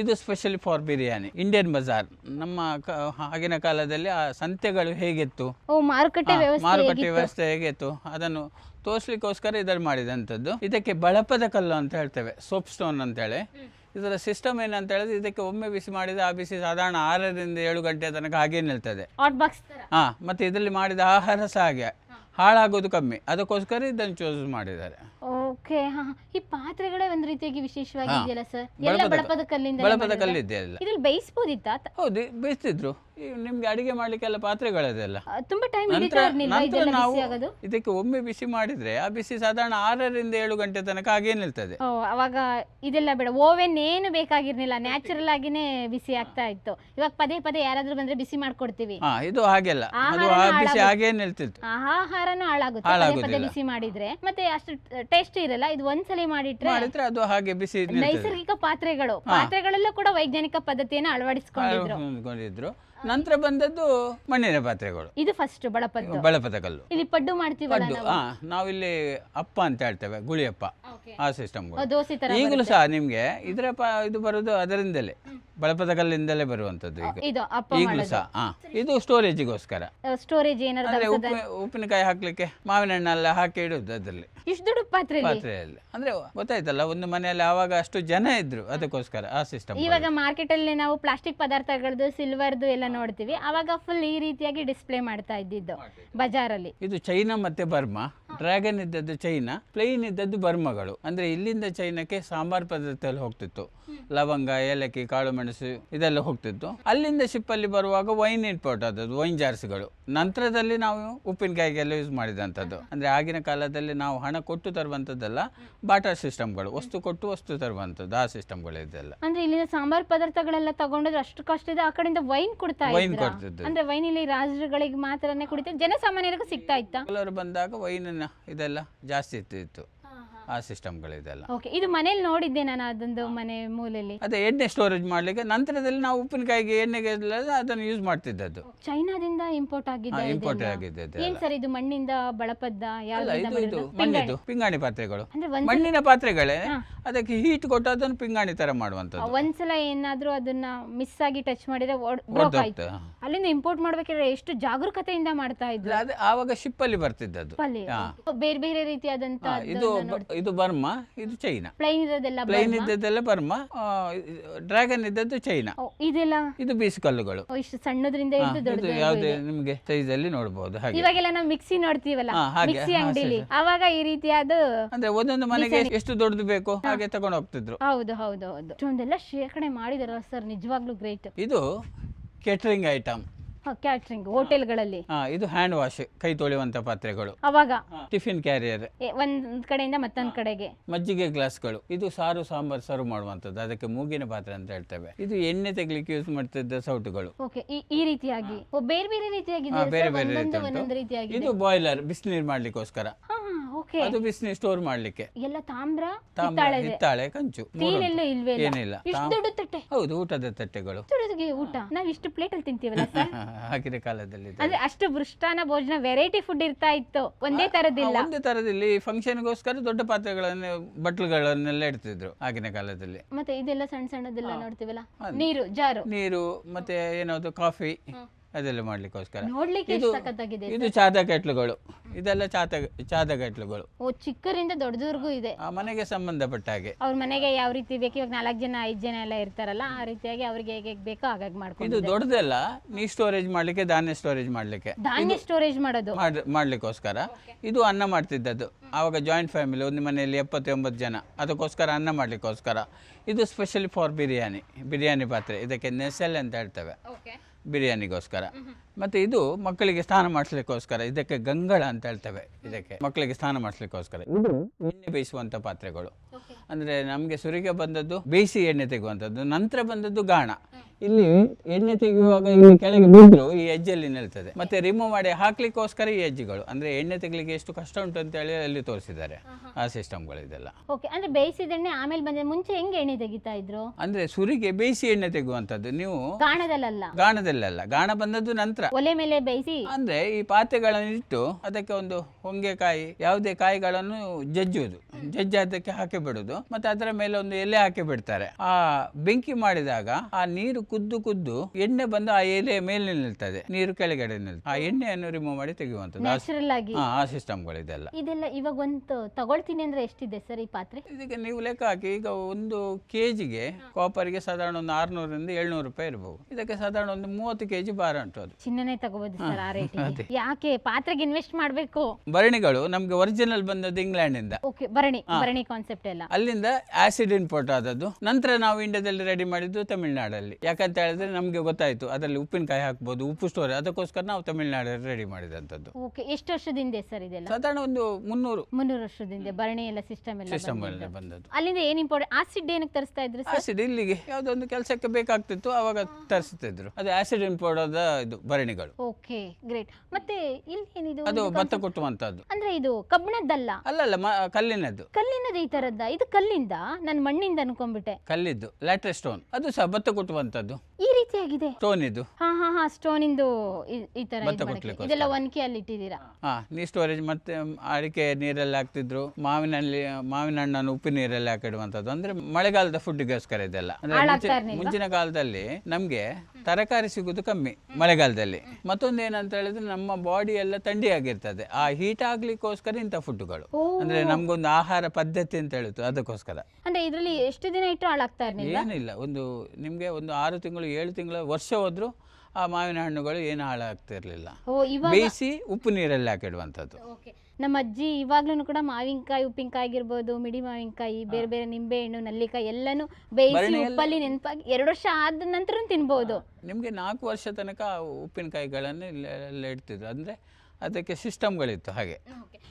ಇದು ಸ್ಪೆಷಲಿ ಫಾರ್ ಬಿರಿಯಾನಿ. ಇಂಡಿಯನ್ ಬಜಾರ್ ನಮ್ಮ ಆಗಿನ ಕಾಲದಲ್ಲಿ ಆ ಸಂತೆಗಳು ಹೇಗಿತ್ತು? ಮಾರುಕಟ್ಟೆ ವ್ಯವಸ್ಥೆ ಹೇಗಿತ್ತು? ಅದನ್ನು ತೋರಿಸ್ಲಿಕ್ಕೋಸ್ಕರ ಇದನ್ನು ಮಾಡಿದಂಥದ್ದು. ಇದಕ್ಕೆ ಬಳಪದ ಕಲ್ಲು ಅಂತ ಹೇಳ್ತೇವೆ. ಸೋಪ್ ಸ್ಟೋನ್ ಅಂತೇಳಿ ಇದರ ಸಿಸ್ಟಮ್ ಏನಂತ ಹೇಳಿದ್ರೆ ಇದಕ್ಕೆ ಒಮ್ಮೆ ಬಿಸಿ ಮಾಡಿದ ಆ ಬಿಸಿ ಸಾಧಾರಣ ಆರರಿಂದ ಏಳು ಗಂಟೆ ತನಕ ಹಾಗೆ ನಿಲ್ತದೆ. ಹಾ ಮತ್ತೆ ಇದರಲ್ಲಿ ಮಾಡಿದ ಆಹಾರ ಸಹ ಹಾಗೆ. ಹಾಳಾಗೋದು ಕಮ್ಮಿ. ಅದಕ್ಕೋಸ್ಕರ ಇದನ್ನು ಚೂಸ್ ಮಾಡಿದ್ದಾರೆ. ಓಕೆ ಹಾ. ಈ ಪಾತ್ರೆಗಳೇ ಒಂದ್ ರೀತಿಯಾಗಿ ವಿಶೇಷವಾಗಿದೆಯಲ್ಲ ಸರ್? ಎಲ್ಲ ಬಳಪದ ಬಳಪದ ಕಲ್ಲಿಂದ ಬಳಪದ ಎಲ್ಲ ಇದ್ರಲ್ಲಿ ಬೇಯಿಸ್ಬೋದಿತ್ತಾ? ತ- ಹೌದು ಬೇಯಿಸ್ತಿದ್ರು. ಈ ನಿಮ್ಗೆ ಅಡಿಗೆ ಮಾಡ್ಲಿಕ್ಕೆಲ್ಲ ಪಾತ್ರೆಗಳದೆಲ್ಲ ಆ, ತುಂಬಾ ಟೈಮ್ ನಂತರ ಹಿಡಿತಾ ಇರ್ಲಿಲ್ವಾ ನಂತರ ಇದೆಲ್ಲ ನಾವು ಬಿಸಿ ಆಗೋದು? ಇದಕ್ಕೆ ಒಮ್ಮೆ ಬಿಸಿ ಮಾಡಿದ್ರೆ ಆ ಬಿಸಿ ಸಾಧಾರಣ ಆರರಿಂದ ಏಳು ಗಂಟೆ ತನಕ ಹಾಗೆ ನಿಲ್ತದೆ. ಓ ಅವಾಗ ಇದೆಲ್ಲ ಬೇಡ. ಓವೆನ್ ಏನು ಬೇಕಾಗಿರ್ಲಿಲ್ಲ. ನ್ಯಾಚುರಲ್ ಆಗಿನೇ ಬಿಸಿ ಆಗ್ತಾ ಇತ್ತು. ಇವಾಗ ಪದೇ ಪದೇ ಯಾರಾದ್ರೂ ಬಂದ್ರೆ ಬಿಸಿ ಮಾಡ್ಕೊಡ್ತೀವಿ. ಹಾ ಇದು ಹಾಗೆಲ್ಲ. ಅದು ಆಹಾರನೂ ಆ ಬಿಸಿ ಹಾಳಾಗುತ್ತೆ. ಹಾಗೆ ನಿಲ್ತಿತ್ತು. ಆಹಾರನೂ ಹಾಳಾಗುತ್ತೆ. ಪದೇ ಪದೇ ಹಾಳಾಗೋದಿಲ್ಲ. ಬಿಸಿ ಮಾಡಿದ್ರೆ. ಮತ್ತೆ ಅಷ್ಟು ಟೇಸ್ಟ್ ಇರಲ್ಲ ಇದು ಒಂದ್ಸಲಿ ಮಾಡಿಟ್ರೆ ಮಾಡಿದ್ರೆ ಅದು ಹಾಗೆ ಬಿಸಿ ನೈಸರ್ಗಿಕ ಪಾತ್ರೆಗಳು ಪಾತ್ರೆಗಳಲ್ಲೂ ಕೂಡ ವೈಜ್ಞಾನಿಕ ಪದ್ಧತಿಯನ್ನು ಅಳವಡಿಸಿಕೊಂಡಿದ್ರು. ಕೊಂಡಿದ್ರು ನಂತರ ಬಂದದ್ದು ಮಣ್ಣಿನ ಪಾತ್ರೆಗಳು. ಇದು ಫಸ್ಟ್ ಬಳಪದ್ದು. ಬಳಪದ ಕಲ್ಲು ಇಲ್ಲಿ ಪಡ್ಡು ಮಾಡ್ತೀವಿ ಪಡ್ಡು ಹಾ ನಾವಿಲ್ಲಿ ಅಪ್ಪ ಅಂತ ಹೇಳ್ತೇವೆ ಗುಳಿಯಪ್ಪ. ಆ ಸಿಸ್ಟಮ್ ಆ ದೋಸೆ ತರ ಈಗಲೂ ಸಹ ನಿಮ್ಗೆ ಇದರ ಪ ಇದು ಬರೋದು ಅದರಿಂದಲೇ ಬಳಪದ ಕಲ್ಲಿಂದಲೇ ಬರುವಂತದ್ದು ಈಗ. ಇದು ಅಪ್ಪ ಈಗಲೂ ಸಹ ಹಾ ಇದು ಸ್ಟೋರೇಜಿಗೋಸ್ಕರ ಸ್ಟೋರೇಜ್ ಏನಾದ್ರು ಅಂದ್ರೆ ಉಪ್ಪಿನ ಉಪ್ಪಿನಕಾಯಿ ಹಾಕ್ಲಿಕ್ಕೆ ಮಾವಿನ ಹಣ್ಣೆಲ್ಲ ಹಾಕಿ ಇಡುದು ಅದರಲ್ಲಿ. ಇಷ್ಟು ದೊಡ್ಡ ಪಾತ್ರೆಯಲ್ಲಿ ಪಾತ್ರೆಯಲ್ಲಿ ಅಂದ್ರೆ ಗೊತ್ತಾಯ್ತಲ್ಲ ಒಂದು ಮನೆಯಲ್ಲಿ ಆವಾಗ ಅಷ್ಟು ಜನ ಇದ್ರು ಅದಕ್ಕೋಸ್ಕರ ಆ ಸಿಸ್ಟಮ್ ಇವಾಗ ಮಾರ್ಕೆಟ್ ಅಲ್ಲಿ ನಾವು ಪ್ಲಾಸ್ಟಿಕ್ ಪದಾರ್ಥಗಳದ್ದು ಸಿಲ್ವರ್ದು ಎಲ್ಲ ನೋಡ್ತೀವಿ. ಅವಾಗ ಫುಲ್ ಈ ರೀತಿಯಾಗಿ ಡಿಸ್ಪ್ಲೇ ಮಾಡ್ತಾ ಇದ್ದಿದ್ದು ಬಜಾರಲ್ಲಿ. ಇದು ಚೈನಾ ಮತ್ತೆ ಬರ್ಮಾ. ಡ್ರ್ಯಾಗನ್ ಇದ್ದದ್ದು ಚೈನಾ ಪ್ಲೇನ್ ಇದ್ದದ್ದು ಬರ್ಮಗಳು. ಅಂದ್ರೆ ಇಲ್ಲಿಂದ ಚೈನಾಕ್ಕೆ ಸಾಂಬಾರ್ ಪದಾರ್ಥ ಹೋಗ್ತಿತ್ತು. ಲವಂಗ ಏಲಕ್ಕಿ ಕಾಳು ಮೆಣಸು ಇದೆಲ್ಲ ಹೋಗ್ತಿತ್ತು. ಅಲ್ಲಿಂದ ಶಿಪ್ಪಲ್ಲಿ ಬರುವಾಗ ವೈನ್ ಇಂಪೋರ್ಟ್ ಆದದ್ದು ವೈನ್ ಜಾರ್ಸ್ಗಳು. ನಂತರದಲ್ಲಿ ನಾವು ಉಪ್ಪಿನಕಾಯಿಗೆಲ್ಲ ಯೂಸ್ ಮಾಡಿದಂಥದ್ದು. ಅಂದ್ರೆ ಆಗಿನ ಕಾಲದಲ್ಲಿ ನಾವು ಹಣ ಕೊಟ್ಟು ತರುವಂಥದ್ದಲ್ಲ ಬಾಟರ್ ಸಿಸ್ಟಮ್ಗಳು ವಸ್ತು ಕೊಟ್ಟು ವಸ್ತು ತರುವಂಥದ್ದು ಆ ಸಿಸ್ಟಮ್ಗಳು ಇದೆಲ್ಲ. ಅಂದ್ರೆ ಇಲ್ಲಿನ ಸಾಂಬಾರ್ ಪದಾರ್ಥಗಳೆಲ್ಲ ತಗೊಂಡ್ರೆ ಅಷ್ಟು ಕಷ್ಟ ಇದೆ ಆ ಕಡೆಯಿಂದ ವೈನ್ ಕೊಡ್ತಾ ವೈನ್? ಕೊಡ್ತಿದ್ದು. ಅಂದ್ರೆ ವೈನ್ ಇಲ್ಲಿ ರಾಜರುಗಳಿಗೆ ಮಾತ್ರನೇ ಕುಡಿತಾರೆ ಜನಸಾಮಾನ್ಯರಿಗೂ ಸಿಗ್ತಾ ಇತ್ತಾ? ಕೆಲವರು ಬಂದಾಗ ವೈನ್ ಇದೆಲ್ಲ ಜಾಸ್ತಿ ಇರ್ತಿತ್ತು ಆ ಸಿಸ್ಟಮ್ಗಳಿದೆಲ್ಲ. ಓಕೆ ಇದು ಮನೇಲಿ ನೋಡಿದ್ದೆ ನಾನು ಅದೊಂದು ಮನೆ ಮೂಲೆಯಲ್ಲಿ. ಅದೇ ಎಣ್ಣೆ ಸ್ಟೋರೇಜ್ ಮಾಡಲಿಕ್ಕೆ ನಂತರದಲ್ಲಿ ನಾವು ಉಪ್ಪಿನಕಾಯಿಗೆ ಎಣ್ಣೆಗೆ ಅದನ್ನು ಯೂಸ್ ಮಾಡ್ತಿದ್ದದ್ದು. ಚೈನಾದಿಂದ ಇಂಪೋರ್ಟ್ ಆಗಿದೆ ಇಂಪೋರ್ಟ್ ಆಗಿದೆ ಏನ್ ಸರ್ ಇದು ಮಣ್ಣಿಂದ ಬಳಪದ್ದ ಯಾವುದು ಇದು ಪಿಂಗಾಣಿ. ಪಾತ್ರೆಗಳು. ಮಣ್ಣಿನ ಪಾತ್ರೆಗಳೇ ಅದಕ್ಕೆ ಹೀಟ್ ಕೊಟ್ಟು ಅದನ್ನು ಪಿಂಗಾಣಿ ತರ ಮಾಡುವಂಥದ್ದು. ಒಂದ್ಸಲ ಏನಾದ್ರೂ ಅದನ್ನ ಮಿಸ್ ಆಗಿ ಟಚ್ ಮಾಡಿದ್ರೆ ಆಯ್ತು. ಅಲ್ಲಿಂದ ಇಂಪೋರ್ಟ್ ಮಾಡ್ಬೇಕಾದ್ರೆ ಎಷ್ಟು ಜಾಗರೂಕತೆಯಿಂದ ಮಾಡ್ತಾ ಇದ್ರು ಅದು ಆವಾಗ ಬರ್ತಿದ್ದದ್ದು. ಅಲ್ಲಿ. ಬರ್ತಿದ್ದದ್ದು ಬೇರೆ ಬೇರೆ ರೀತಿಯಾದಂತ ಇದು ಇದು ಬರ್ಮಾ ಇದು ಚೈನಾ. ಪ್ಲೈನ್ ಇರೋದೆಲ್ಲ ಪ್ಲೇನ್ ಇದ್ದದ್ದೆಲ್ಲ ಬರ್ಮಾ ಡ್ರ್ಯಾಗನ್ ಇದ್ದದ್ದು ಚೈನಾ. ಓ, ಇದೆಲ್ಲ? ಇದು ಬೀಸುಕಲ್ಲುಗಳು. ಓ, ಇಷ್ಟು ಸಣ್ಣದ್ರಿಂದ ಹಾ, ಹಿಡಿದು ಇದು ದೊಡ್ಡ ಯಾವುದೇ ನಿಮಗೆ ಸೈಜ್ ಅಲ್ಲಿ ನೋಡಬಹುದು ಹಾಗೆ. ಇವಾಗೆಲ್ಲ ನಾವು ಮಿಕ್ಸಿ ನೋಡ್ತೀವಲ್ಲ? ಹಾ, ಹಾಗೆ. ಮಿಕ್ಸಿ ಹಾ, ಅಂಗಡಿಲಿ. ಸರಿ, ಅವಾಗ ಈ ಅದು ಅಂದ್ರೆ ಒಂದೊಂದು ಮನೆಗೆ ಎಷ್ಟು ದೊಡ್ಡದು ಬೇಕು ಹಾಗೆ ತಗೊಂಡು ಹೋಗ್ತಿದ್ರು. ಹೌದು ಹೌದು ಹೌದು. ಇಷ್ಟೊಂದೆಲ್ಲ ಶೇಖರಣೆ ಮಾಡಿದಾರ ಸರ್ ನಿಜವಾಗ್ಲೂ ಗ್ರೇಟ್ ಇದು ಕೇಟರಿಂಗ್ ಐಟಮ್ ಕ್ಯಾಟ್ರಿಂಗ್ ಹೋಟೆಲ್ಗಳಲ್ಲಿ? ಹಾ ಇದು ಹ್ಯಾಂಡ್ ವಾಶ್ ಕೈ ತೊಳೆಯುವಂತ ಪಾತ್ರೆಗಳು. ಅವಾಗ? ಟಿಫಿನ್ ಕ್ಯಾರಿಯರ್ ಎ- ಒಂದ್ ಕಡೆಯಿಂದ ಮತ್ತೊಂದ್ ಕಡೆಗೆ? ಮಜ್ಜಿಗೆ ಗ್ಲಾಸ್ಗಳು ಇದು ಸಾರು ಸಾಂಬಾರ್ ಸರ್ವ್ ಮಾಡುವಂಥದ್ದು. ಅದಕ್ಕೆ ಮೂಗಿನ ಪಾತ್ರೆ ಅಂತ ಹೇಳ್ತೇವೆ. ಇದು ಎಣ್ಣೆ ತೆಗಿಲಿಕ್ಕೆ ಯೂಸ್ ಮಾಡ್ತಿದ್ದ ಸೌಟುಗಳು. ಓಕೆ ಈ ರೀತಿಯಾಗಿ? ಓ ಬೇರೆ ಬೇರೆ ರೀತಿಯಾಗಿ ಹಾ, ಬೇರೆ ಬೇರೆ ರೀತಿ ಒಂದೊಂದು ಉಂಟು ರೀತಿಯಾಗಿ ಇದು ಬಾಯ್ಲರ್ ಬಿಸಿನೀರು ಮಾಡ್ಲಿಕ್ಕೋಸ್ಕರ. ಹಾ ಹಾ ಓಕೆ. ಅದು ಬಿಸಿನೆಸ್ ಸ್ಟೋರ್ ಮಾಡ್ಲಿಕ್ಕೆ. ಎಲ್ಲ ತಾಮ್ರ ತಾಮ್ರ ಹಿತ್ತಾಳೆ ಇದೆ. ಹಿತ್ತಾಳೆ ಕಂಚು ಮೂರು ಸ್ಟೀಲ್ ಉಂಟು. ಎಲ್ಲೂ ಇಲ್ವೇ ಇಲ್ಲ. ಏನಿಲ್ಲ. ಇಷ್ಟು ತಾಮ್- ದೊಡ್ಡ ತಟ್ಟೆ. ಹೌದು ಊಟದ ತಟ್ಟೆಗಳು. ದೊಡ್ಡದಿಗೆ ಊಟ. ನಾವ್ ಇಷ್ಟು ಪ್ಲೇಟ್ ಅಲ್ಲಿ ತಿಂತೀವಲ್ಲ ಸರ್ ಹಾಕಿದ ಕಾಲದಲ್ಲಿ ಇದೆ. ಅಂದ್ರೆ ಅಷ್ಟು ಬೃಷ್ಟಾನ ಭೋಜನ ವೆರೈಟಿ ಫುಡ್ ಇರ್ತಾ ಇತ್ತು. ಒಂದೇ ತರದಿಲ್ಲ. ಆ, ಒಂದೇ ತರದಲ್ಲಿ ಫಂಕ್ಷನ್ ಗೋಸ್ಕರ ದೊಡ್ಡ ಪಾತ್ರೆಗಳನ್ನ ಬಟ್ಲುಗಳನ್ನೆಲ್ಲ ಇಡ್ತಿದ್ರು ಆಗಿನ ಕಾಲದಲ್ಲಿ. ಮತ್ತೆ ಇದೆಲ್ಲ ಸಣ್ಣ ಸಣ್ಣದೆಲ್ಲ ನೋಡ್ತೀವಲ್ಲ? ನೀರು ಜಾರು. ನೀರು ಮತ್ತೆ ಏನಾದ್ರು ಕಾಫಿ ಅದೆಲ್ಲ ಮಾಡ್ಲಿಕ್ಕೋಸ್ಕರ. ನೋಡ್ಲಿಕ್ಕೆ ಇದು ಎಷ್ಟು ಸಖತ್ತಾಗಿದೆ ಇದು ಚಾದ ಕೆಟ್ಲುಗಳು. ಇದೆಲ್ಲ ಚಾತ ಚಾದ ಕೆಟ್ಲುಗಳು. ಓ ಚಿಕ್ಕರಿಂದ ದೊಡ್ಡದವರೆಗೂ ಇದೆ. ಆ ಮನೆಗೆ ಸಂಬಂಧಪಟ್ಟ ಹಾಗೆ. ಅವ್ರ ಮನೆಗೆ ಯಾವ ರೀತಿ ಬೇಕು ಇವಾಗ ನಾಲ್ಕು ಜನ ಐದು ಜನ ಎಲ್ಲ ಇರ್ತಾರಲ್ಲ ಆ ರೀತಿಯಾಗಿ ಅವ್ರಿಗೆ ಹೇಗೆ ಹೇಗೆ ಬೇಕೋ ಹಾಗಾಗಿ ಇದು ಮಾಡ್ಕೊಂಡು ದೊಡ್ಡದಲ್ಲ ನೀ ಸ್ಟೋರೇಜ್ ಮಾಡ್ಲಿಕ್ಕೆ ಧಾನ್ಯ ಸ್ಟೋರೇಜ್ ಮಾಡ್ಲಿಕ್ಕೆ. ಧಾನ್ಯ ಸ್ಟೋರೇಜ್ ಮಾಡೋದು. ಮಾಡ್ ಮಾಡ್ಲಿಕ್ಕೋಸ್ಕರ. ಇದು ಅನ್ನ ಮಾಡ್ತಿದ್ದದ್ದು. ಆವಾಗ ಜಾಯಿಂಟ್ ಫ್ಯಾಮಿಲಿ ಒಂದು ಮನೆಯಲ್ಲಿ ಎಪ್ಪತ್ತೊಂಬತ್ತು ಜನ. ಅದಕ್ಕೋಸ್ಕರ ಅನ್ನ ಮಾಡ್ಲಿಕ್ಕೋಸ್ಕರ. ಇದು ಸ್ಪೆಷಲಿ ಫಾರ್ ಬಿರಿಯಾನಿ ಬಿರಿಯಾನಿ ಪಾತ್ರೆ. ಇದಕ್ಕೆ ನೆಸೆಲ್ ಅಂತ ಹೇಳ್ತೇವೆ. ಬಿರಿಯಾನಿಗೋಸ್ಕರ. ಮತ್ತೆ ಇದು ಮಕ್ಕಳಿಗೆ ಸ್ನಾನ ಮಾಡಿಸ್ಲಿಕ್ಕೋಸ್ಕರ ಇದಕ್ಕೆ ಗಂಗಳ ಅಂತ ಹೇಳ್ತೇವೆ. ಇದಕ್ಕೆ ಮಕ್ಕಳಿಗೆ ಸ್ನಾನ ಮಾಡಿಸ್ಲಿಕ್ಕೋಸ್ಕರ. ಇದು ಎಣ್ಣೆ ಬೇಯಿಸುವಂಥ ಪಾತ್ರೆಗಳು. ಅಂದ್ರೆ ನಮಗೆ ಸುರಿಗೆ ಬಂದದ್ದು ಬೇಯಿಸಿ ಎಣ್ಣೆ ತೆಗುವಂಥದ್ದು ನಂತರ ಬಂದದ್ದು ಗಾಣ. ಇಲ್ಲಿ ಎಣ್ಣೆ ತೆಗೆಯುವಾಗ ಇಲ್ಲಿ ಕೆಳಗೆ ಬಿದ್ದರು ಈ ಹೆಜ್ಜೆಯಲ್ಲಿ ನಿಲ್ತದೆ. ಮತ್ತೆ ರಿಮೂವ್ ಮಾಡಿ ಹಾಕ್ಲಿಕ್ಕೋಸ್ಕರ ಈ ಹೆಜ್ಜೆಗಳು ಅಂದ್ರೆ ಎಣ್ಣೆ ತೆಗಲಿಕ್ಕೆ ಎಷ್ಟು ಕಷ್ಟ ಉಂಟು ಅಂತ ಹೇಳಿ ಅಲ್ಲಿ ತೋರಿಸಿದ್ದಾರೆ. ಆ ಸಿಸ್ಟಮ್ಗಳು ಇದೆಲ್ಲ. ಓಕೆ ಅಂದ್ರೆ ಬೇಯಿಸಿದ ಎಣ್ಣೆ ಆಮೇಲೆ ಬಂದ ಮುಂಚೆ ಹೆಂಗೆ ಎಣ್ಣೆ ತೆಗಿತಾ ಇದ್ರು? ಅಂದ್ರೆ ಸುರಿಗೆ ಬೇಯಿಸಿ ಎಣ್ಣೆ ತೆಗುವಂತದ್ದು ನೀವು ಗಾಣದಲ್ಲ ಗಾಣದಲ್ಲೆಲ್ಲ. ಗಾಣ ಬಂದದ್ದು ನಂತರ. ಒಲೆ ಮೇಲೆ ಬೇಯಿಸಿ ಅಂದ್ರೆ ಈ ಪಾತ್ರೆಗಳನ್ನು ಇಟ್ಟು ಅದಕ್ಕೆ ಒಂದು ಹೊಂಗೆಕಾಯಿ ಯಾವುದೇ ಕಾಯಿಗಳನ್ನು ಜಜ್ಜುವುದು. ಜಜ್ಜಿ ಅದಕ್ಕೆ ಹಾಕಿ ಬಿಡುದು ಮತ್ತೆ ಅದರ ಮೇಲೆ ಒಂದು ಎಲೆ ಹಾಕಿ ಬಿಡ್ತಾರೆ. ಆ ಬೆಂಕಿ ಮಾಡಿದಾಗ ಆ ನೀರು ಕುದ್ದು ಕುದ್ದು ಎಣ್ಣೆ ಬಂದು ಆ ಎಲೆ ಮೇಲೆ ನಿಲ್ತದೆ ನೀರು ಕೆಳಗಡೆ ನಿಲ್ತದೆ ಆ ಎಣ್ಣೆಯನ್ನು ರಿಮೂವ್ ಮಾಡಿ ತೆಗೆಯುವಂಥದ್ದು. ಆ- ಸಿಸ್ಟಮ್ಗಳಿದೆಲ್ಲ ಇದೆಲ್ಲ ಇವಾಗ ಒಂದು ತಗೊಳ್ತೀನಿ ಅಂದ್ರೆ ಎಷ್ಟಿದೆ ಸರ್ ಈ ಪಾತ್ರೆ? ಇದಕ್ಕೆ ನೀವು ಲೆಕ್ಕ ಹಾಕಿ ಈಗ ಒಂದು ಕೆಜಿಗೆ ಕಾಪರ್ ಕಾಪರ್ಗೆ ಸಾಧಾರಣ ಒಂದು ಆರ್ನೂರರಿಂದ ಏಳ್ನೂರು ರೂಪಾಯಿ ಇರಬಹುದು ಇದಕ್ಕೆ ಸಾಧಾರಣ ಒಂದು ಮೂವತ್ತು ಕೆಜಿ ಬಾರ ಭಾರ ಉಂಟು ಅದು. ಚಿನ್ನನೇ ತಗೋಬಹುದು ಸರ್ ಆ ರೇಟಿಗೆ ಯಾಕೆ ಪಾತ್ರೆಗೆ ಇನ್ವೆಸ್ಟ್ ಮಾಡಬೇಕು? ಭರಣಿಗಳು ನಮ್ಗೆ ಒರಿಜಿನಲ್ ಬಂದದ್ದು ಇಂಗ್ಲೆಂಡ್ ಇಂದ. ಓಕೆ ಭರಣಿ ಭರಣಿ ಕಾನ್ಸೆಪ್ಟ್ ಎಲ್ಲ. ಅಲ್ಲಿಂದ ಆಸಿಡ್ ಇಂಪೋರ್ಟ್ ಆದದ್ದು. ನಂತರ ನಾವು ಇಂಡಿಯಾದಲ್ಲಿ ರೆಡಿ ಮಾಡಿದ್ದು ತಮಿಳುನಾಡಲ್ಲಿ. ಯಾಕಂತ ಹೇಳಿದ್ರೆ ನಮಗೆ ಗೊತ್ತಾಯ್ತು ಅದರಲ್ಲಿ ಉಪ್ಪಿನಕಾಯಿ ಹಾಕ್ಬೋದು ಉಪ್ಪು ಸ್ಟೋರ್ ಅದಕ್ಕೋಸ್ಕರ ನಾವು ತಮಿಳುನಾಡಲ್ಲಿ ರೆಡಿ ಮಾಡಿದಂಥದ್ದು. ಓಕೆ ಎಷ್ಟು ವರ್ಷದಿಂದ ಸರ್ ಇದೆಲ್ಲ? ಸಾಧಾರಣ ಒಂದು ಮುನ್ನೂರು. ಮುನ್ನೂರು ವರ್ಷದಿಂದ ಭರಣಿ ಎಲ್ಲ ಸಿಸ್ಟಮ್ ಎಲ್ಲ ಸಿಸ್ಟಮ್ ಎಲ್ಲ ಬಂದದ್ದು. ಅಲ್ಲಿಂದ ಏನ್ ಇಂಪೋರ್ಟ್ ಆಸಿಡ್ ಏನಕ್ಕೆ ತರಿಸ್ತಾ ಇದ್ರು ಆಸಿಡ್ ಇಲ್ಲಿಗೆ ಯಾವುದೋ ಒಂದು ಕೆಲಸಕ್ಕೆ ಬೇಕಾಗ್ತಿತ್ತು ಅವಾಗ ತರಿಸ್ತಿದ್ರು. ಅದು ಆಸಿಡ್ ಇಂಪೋರ್ಟ್ ಆದ ಇದು ಭರಣಿಗಳು. ಓಕೆ ಗ್ರೇಟ್ ಮತ್ತೆ ಇಲ್ಲಿ ಏನಿದು? ಅದು ಭತ್ತ ಕೊಟ್ಟುವಂತದ್ದು ಅಂದ್ರೆ ಇದು ಕಬ್ಬಿಣದ್ದಲ್ಲ ಅಲ್ಲಲ್ಲ ಮ ಕಲ್ಲಿನದ್ದು ಕಲ್ಲಿನದ ಈ ತರದ್ದ? ಇದು ಕಲ್ಲಿಂದ? ನಾನು ಮಣ್ಣಿಂದ ಅನ್ಕೊಂಡ್ಬಿಟ್ಟೆ. ಕಲ್ಲಿದ್ದು ಲ್ಯಾಟ್ರೆ ಸ್ಟೋನ್ ಅದು ಸಹ ಭತ್ತ ಕೊಟ್ಟುವಂಥದ್ದು ಈ ರೀತಿಯಾಗಿದೆ. ಸ್ಟೋನ್ ಇದು ಹಾ ಹಾ ಹಾ ಸ್ಟೋನ್ ಇಂದು ಈ- ಈ ತರ ಭತ್ತ ಇದ್ ಮಾಡಕ್ಕೆ. ಕೊಟ್ಲಿಕ್ಕೋಸ್ಕರ. ಇದೆಲ್ಲ ಒನ್ಕೆಯಲ್ಲಿ ಇಟ್ಟಿದ್ದೀರಾ? ಹಾ ನೀ ಸ್ಟೋರೇಜ್ ಮತ್ತೆ ಅಡಿಕೆ ನೀರಲ್ಲಿ ಹಾಕ್ತಿದ್ರು. ಮಾವಿನಲ್ಲಿ ಮಾವಿನ ಹಣ್ಣನ್ನು ಉಪ್ಪು ನೀರಲ್ಲಿ ಹಾಕಿಡುವಂಥದ್ದು. ಅಂದ್ರೆ ಮಳೆಗಾಲದ ಫುಡ್ಗೋಸ್ಕರ ಇದೆಲ್ಲ. ಅಂದ್ರೆ ಹಾಳಾಗ್ತಾ ಮುಂಚೆ- ಇರ್ಲಿಲ್ವಾ? ಮುಂಚಿನ ಕಾಲದಲ್ಲಿ ನಮ್ಗೆ ತರಕಾರಿ ಸಿಗುದು ಕಮ್ಮಿ ಮಳೆಗಾಲದಲ್ಲಿ. ಮತ್ತೊಂದು ಏನಂತ ಹೇಳಿದ್ರೆ ನಮ್ಮ ಬಾಡಿ ಎಲ್ಲ ಥಂಡಿಯಾಗಿರ್ತದೆ ಆ ಹೀಟ್ ಆಗ್ಲಿಕ್ಕೋಸ್ಕರ ಇಂಥ ಫುಡ್ಗಳು ಓ. ಅಂದ್ರೆ ನಮ್ಗೊಂದು ಆಹಾರ ಪದ್ಧತಿ ಅಂತ ಹೇಳುತ್ತೆ ಅದಕ್ಕೋಸ್ಕರ. ಅಂದ್ರೆ ಇದ್ರಲ್ಲಿ ಎಷ್ಟು ದಿನ ಇಟ್ಟು ಹಾಳಾಗ್ತಾ ಇರ್ಲಿಲ್ಲ? ಏನಿಲ್ಲ. ಒಂದು ನಿಮ್ಗೆ ಒಂದು ಆರು ತಿಂಗಳು ಏಳು ತಿಂಗಳು ವರ್ಷ ಹೋದ್ರು ಆ ಮಾವಿನ ಹಣ್ಣುಗಳು ಏನು ಹಾಳಾಗ್ತಿರ್ಲಿಲ್ಲ. ಓ ಇವಾಗ ಬೇಯಿಸಿ ಉಪ್ಪು ನೀರಲ್ಲಿ ಹಾಕಿಡುವಂಥದ್ದು. ಓಕೆ. ನಮ್ಮ ಅಜ್ಜಿ ಇವಾಗ್ಲೂ ಕೂಡ ಮಾವಿನಕಾಯಿ ಉಪ್ಪಿನಕಾಯಿ ಆಗಿರ್ಬೋದು ಮಿಡಿ ಮಾವಿನಕಾಯಿ ಬೇರೆ ಬೇರೆ ನಿಂಬೆ ಹಣ್ಣು ನಲ್ಲಿಕಾಯಿ ಎಲ್ಲಾನು ಬೇಯಿಸಿ ಭರಣಿ ಎಲ್ಲ- ಉಪ್ಪಲ್ಲಿ ನೆನಪಾಗಿ ಎರಡು ವರ್ಷ ಆದ ನಂತರ ತಿನ್ಬೋದು. ನಿಮಗೆ ನಾಲ್ಕು ವರ್ಷ ತನಕ ಉಪ್ಪಿನಕಾಯಿಗಳನ್ನು ಇಡ್ತಿದ್ರು ಅಂದರೆ ಅದಕ್ಕೆ ಸಿಸ್ಟಮ್ಗಳಿತ್ತು ಹಾಗೆ.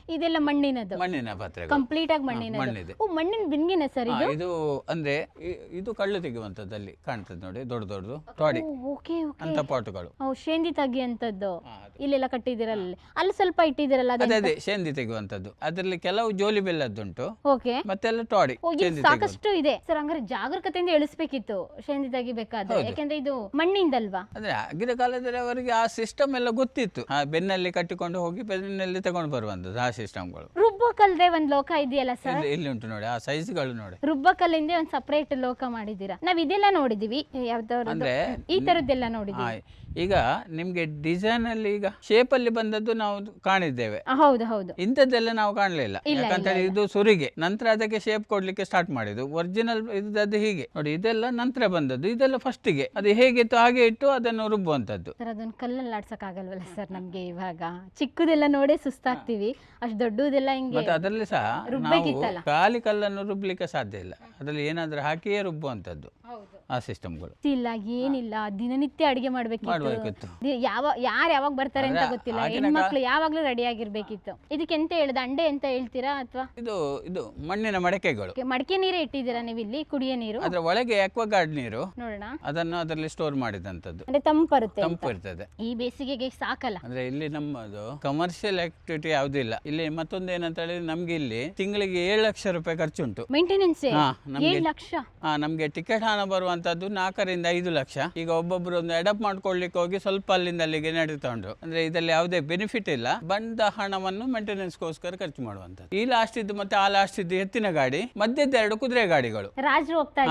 ಇದೆಲ್ಲ ಮಣ್ಣಿನದು ಮಣ್ಣಿನ ಪಾತ್ರೆ ಕಂಪ್ಲೀಟ್ ಆಗಿ ಮಣ್ಣಿನ ಮಣ್ಣಿದೆ. ಓ ಮಣ್ಣಿನ ಬಿನ್ಗಿನ ಸರ್ ಇದು? ಇದು ಅಂದ್ರೆ ಇ- ಇದು ಕಳ್ಳು ತೆಗೆಯುವಂತದ್ದಲ್ಲಿ ಕಾಣ್ತದೆ ನೋಡಿ ದೊಡ್ಡ ದೊಡ್ಡದು. ತೋಡಿ ಓಕೆ ಓಕೆ. ಅಂತ ಪಾಟುಗಳು. ಓ ಶೇಂದಿ ತೆಗಿಯಂತದ್ದು ಹಾ, ಅದು. ಇಲ್ಲೆಲ್ಲ ಕಟ್ಟಿದಿರಲ್ಲ ಅಲ್ಲಿ ಸ್ವಲ್ಪ ಇಟ್ಟಿದಿರಲ್ಲ ಅದೇ ಅದೇ ಶೇಂದಿ ತೆಗೆಯುವಂತದ್ದು ಅದರಲ್ಲಿ ಕೆಲವು ಜೋಲಿ ಬೆಲ್ಲದ್ದುಂಟು. ಓಕೆ. ಮತ್ತೆಲ್ಲ ತೋಡಿ ಓ ಇದು ಶೇಂದಿ ತೆಗೆಯುವಂಥದ್ದು. ಸಾಕಷ್ಟು ಇದೆ. ಸರ್ ಹಂಗಾರೆ ಜಾಗರೂಕತೆಯಿಂದ ಇಳಿಸ್ಬೇಕಿತ್ತು ಶೇಂದಿ ತೆಗಿಬೇಕಾದ್ರೆ. ಯಾಕಂದ್ರೆ ಇದು ಮಣ್ಣಿಂದಲ್ವಾ? ಅಂದ್ರೆ ಆಗಿನ ಕಾಲದಲ್ಲಿ ಅವರಿಗೆ ಆ ಸಿಸ್ಟಮ್ ಎಲ್ಲ ಗೊತ್ತಿತ್ತು. ಆ ಬೆನ್ನಲ್ಲಿ ಕಟ್ಟಿಕೊಂಡು ಹೋಗಿ ಬೆನ್ನಲ್ಲಿ ತಗೊಂಡು ಬರುವಂಥದ್ದು ಆ ಸಿಸ್ಟಮ್ಗಳು ರುಬ್ಬಕಲ್ದೆ ಒಂದ್ ಲೋಕ ಇದೆಯಲ್ಲ ಸರ್? ಇಲ್ಲಿ ಇಲ್ಲಿ ಉಂಟು ನೋಡಿ ಆ ಸೈಜ್ಗಳು ನೋಡಿ. ರುಬ್ಬಕಲ್ಲಿಂದ ಒಂದ್ ಸಪರೇಟ್ ಲೋಕ ಮಾಡಿದ್ದೀರಾ? ನಾವ್ ಇದೆಲ್ಲ ನೋಡಿದೀವಿ ಯಾವ್ದಾದ್ರು ಅಂದ್ರೆ ಈ ತರದ್ದೆಲ್ಲ ನೋಡಿದೀವಿ. ಈಗ ನಿಮ್ಗೆ ಡಿಸೈನ್ ಅಲ್ಲಿ ಈಗ ಶೇಪ್ ಅಲ್ಲಿ ಬಂದದ್ದು ನಾವು ಕಾಣಿದ್ದೇವೆ. ಆ, ಹೌದು ಹೌದು. ಇಂಥದ್ದೆಲ್ಲ ನಾವು ಕಾಣಲಿಲ್ಲ. ಇಲ್ಲ, ಯಾಕಂತ ಹೇಳಿ ಇದು ಸುರಿಗೆ. ನಂತರ ಅದಕ್ಕೆ ಶೇಪ್ ಕೊಡ್ಲಿಕ್ಕೆ ಸ್ಟಾರ್ಟ್ ಮಾಡಿದ್ದು. ಒರಿಜಿನಲ್ ಇದ್ದದ್ದು ಹೀಗೆ. ನೋಡಿ ಇದೆಲ್ಲ ನಂತರ ಬಂದದ್ದು. ಇದೆಲ್ಲ ಫಸ್ಟಿಗೆ ಅದು ಹೇಗಿತ್ತು ಹಾಗೆ ಇಟ್ಟು ಅದನ್ನು ರುಬ್ಬುವಂತದ್ದು ಸರ್ ಅದನ್ನ ಕಲ್ಲಲ್ಲಿ ಆಡ್ಸಕ್ ಆಗಲ್ವಲ್ಲ ಸರ್ ನಮ್ಗೆ ಇವಾಗ? ಚಿಕ್ಕದೆಲ್ಲ ನೋಡಿ ಸುಸ್ತಾಗ್ತೀವಿ. ಅಷ್ಟು ದೊಡ್ಡದೆಲ್ಲ ಹಿಂಗೆ ಮತ್ತೆ ಅದರಲ್ಲಿ ಸಹ ನಾವು ರುಬ್ಬೇಕಿತ್ತಲ್ಲ. ಖಾಲಿ ಕಲ್ಲನ್ನು ರುಬ್ಲಿಕ್ಕೆ ಸಾಧ್ಯ ಇಲ್ಲ. ಅದರಲ್ಲಿ ಏನಾದ್ರೂ ಹಾಕಿಯೇ ರುಬ್ಬುವಂಥದ್ದು. ಹೌದು. ಆ ಸಿಸ್ಟಮ್ಗಳು. ಇಲ್ಲ ಏನಿಲ್ಲ ದಿನನಿತ್ಯ ಅಡಿಗೆ ಮಾಡ್ಬೇಕಿತ್ತು. ಮಾಡ್ಬೇಕಿತ್ತು. ದಿ- ಯಾವ ಯಾರು ಯಾವಾಗ ಬರ್ತಾರೆ ಅಂತ ಅದ್ರ ಗೊತ್ತಿಲ್ಲ. ಆಗಿನ ಹೆಣ್ಮಕ್ಳು ಯಾವಾಗ್ಲೂ ರೆಡಿ ಆಗಿರ್ಬೇಕಿತ್ತು. ಇದಕ್ಕೆ ಎಂತ ಹೇಳುದು ಅಂಡೆ ಅಂತ ಹೇಳ್ತೀರಾ ಅಥವಾ? ಇದು ಇದು ಮಣ್ಣಿನ ಮಡಕೆಗಳು. ಮಡಕೆ ನೀರೇ ಇಟ್ಟಿದ್ದೀರಾ ನೀವು ಇಲ್ಲಿ ಕುಡಿಯೋ ನೀರು? ಅದರ ಒಳಗೆ ಆಕ್ವಾಗಾರ್ಡ್ ನೀರು. ನೋಡೋಣ. ಅದನ್ನು ಅದರಲ್ಲಿ ಸ್ಟೋರ್ ಮಾಡಿದಂತದ್ದು ಅಂದ್ರೆ ತಂಪರುತ್ತೆ. ತಂಪು ಇರ್ತದೆ. ಈ ಬೇಸಿಗೆಗೆ ಸಾಕಲ್ಲ. ಅಂದ್ರೆ ಇಲ್ಲಿ ನಮ್ಮದು ಕಮರ್ಷಿಯಲ್ ಆಕ್ಟಿವಿಟಿ ಯಾವುದಿಲ್ಲ ಇಲ್ಲಿ. ಮತ್ತೊಂದು ಏನಂತ ಹೇಳಿದ್ರೆ ನಮ್ಗೆ ಇಲ್ಲಿ ತಿಂಗಳಿಗೆ ಏಳು ಲಕ್ಷ ರೂಪಾಯಿ ಖರ್ಚುಂಟು. ಮೇಂಟೆನೆನ್ಸ್ ಹಾ ನಮ್ಗೆ ಏಳು ಲಕ್ಷ? ಹಾ ನಮ್ಗೆ ಟಿಕೆಟ್ ಹಣ ಬರುವಂತದ್ದು ನಾಲ್ಕರಿಂದ ಐದು ಲಕ್ಷ. ಈಗ ಒಬ್ಬೊಬ್ರು ಒಂದು ಅಡಾಪ್ಟ್ ಮಾಡ್ಕೊಳ್ಲಿಕ್ಕೆ ಹೋಗಿ ಸ್ವಲ್ಪ ಅಲ್ಲಿಂದ ಅಲ್ಲಿಗೆ ನಡೆತೊಂಡ್ರು ಅಂದ್ರೆ ಇದರಲ್ಲಿ ಯಾವುದೇ ಬೆನಿಫಿಟ್ ಇಲ್ಲ. ಬಂದ ಹಣವನ್ನು ಮೇಂಟೆನೆನ್ಸ್ಗೋಸ್ಕರ ಖರ್ಚು ಮಾಡುವಂತದ್ದು ಈ ಲಾಸ್ಟ್ ಇದ್ದು ಮತ್ತೆ ಆ ಲಾಸ್ಟ್ ಇದ್ದು ಎತ್ತಿನ ಗಾಡಿ ಮಧ್ಯದ ಎರಡು ಕುದುರೆ ಗಾಡಿಗಳು. ರಾಜರು ಹೋಗ್ತಾ